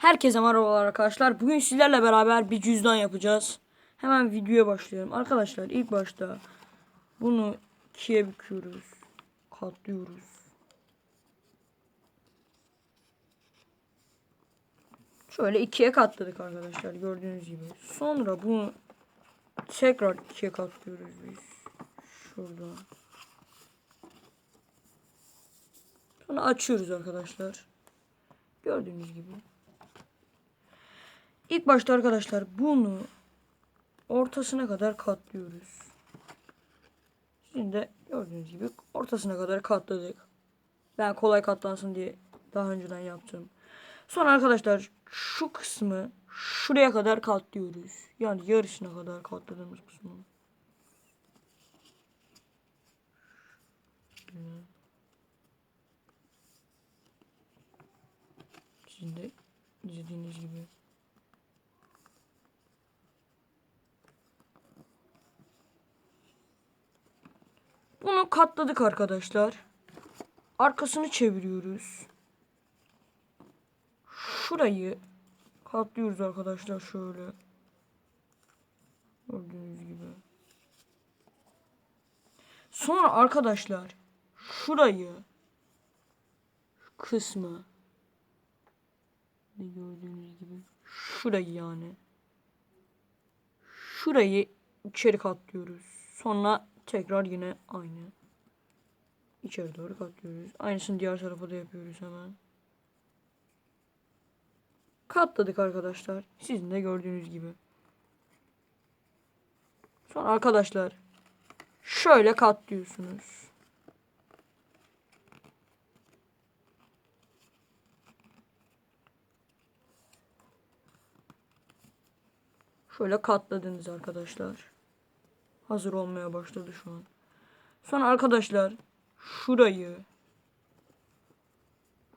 Herkese merhabalar arkadaşlar. Bugün sizlerle beraber bir cüzdan yapacağız. Hemen videoya başlayalım. Arkadaşlar ilk başta bunu ikiye büküyoruz. Katlıyoruz. Şöyle ikiye katladık arkadaşlar gördüğünüz gibi. Sonra bunu tekrar ikiye katlıyoruz biz. Şurada. Sonra açıyoruz arkadaşlar. Gördüğünüz gibi. İlk başta arkadaşlar bunu ortasına kadar katlıyoruz. Şimdi gördüğünüz gibi ortasına kadar katladık. Ben kolay katlansın diye daha önceden yaptım. Sonra arkadaşlar şu kısmı şuraya kadar katlıyoruz. Yani yarısına kadar katladığımız kısmı. Sizin de izlediğiniz gibi. Bunu katladık arkadaşlar. Arkasını çeviriyoruz. Şurayı katlıyoruz arkadaşlar şöyle. Gördüğünüz gibi. Sonra arkadaşlar şurayı şu kısmı gördüğünüz gibi şurayı yani şurayı içeri katlıyoruz. Sonra tekrar yine aynı. İçeri doğru katlıyoruz. Aynısını diğer tarafa da yapıyoruz hemen. Katladık arkadaşlar. Sizin de gördüğünüz gibi. Sonra arkadaşlar şöyle katlıyorsunuz. Şöyle katladınız arkadaşlar. Hazır olmaya başladı şu an. Sonra arkadaşlar şurayı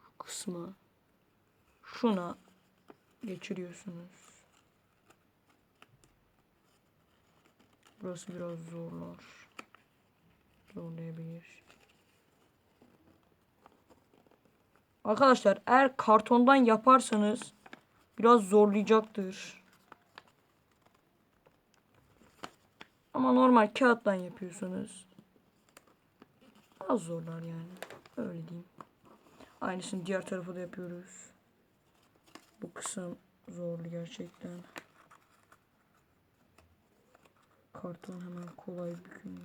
şu kısmı şuna geçiriyorsunuz. Burası biraz zorlar. Zorlayabilir. Arkadaşlar eğer kartondan yaparsanız biraz zorlayacaktır. Ama normal kağıttan yapıyorsunuz. Az zorlar yani. Öyle diyeyim. Aynısını diğer tarafa da yapıyoruz. Bu kısım zorlu gerçekten. Karton hemen kolay bükülüyor.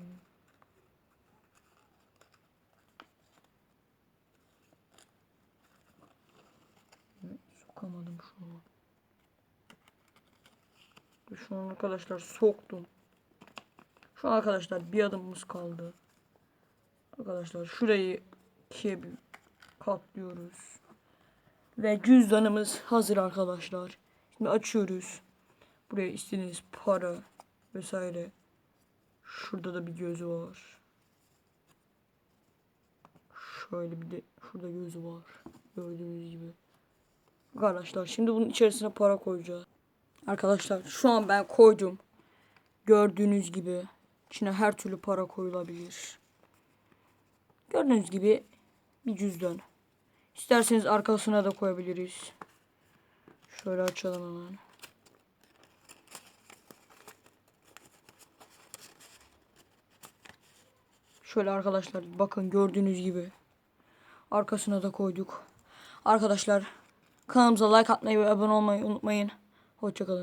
Sokamadım şu an. Şu an arkadaşlar soktum. Şu arkadaşlar bir adımımız kaldı. Arkadaşlar şurayı ikiye katlıyoruz. Ve cüzdanımız hazır arkadaşlar. Şimdi açıyoruz. Buraya istediğiniz para vesaire. Şurada da bir gözü var. Şöyle bir de şurada gözü var. Gördüğünüz gibi. Arkadaşlar şimdi bunun içerisine para koyacağız. Arkadaşlar şu an ben koydum. Gördüğünüz gibi içine her türlü para koyulabilir. Gördüğünüz gibi bir cüzdan. İsterseniz arkasına da koyabiliriz. Şöyle açalım hemen. Şöyle arkadaşlar bakın gördüğünüz gibi. Arkasına da koyduk. Arkadaşlar kanalımıza like atmayı ve abone olmayı unutmayın. Hoşçakalın.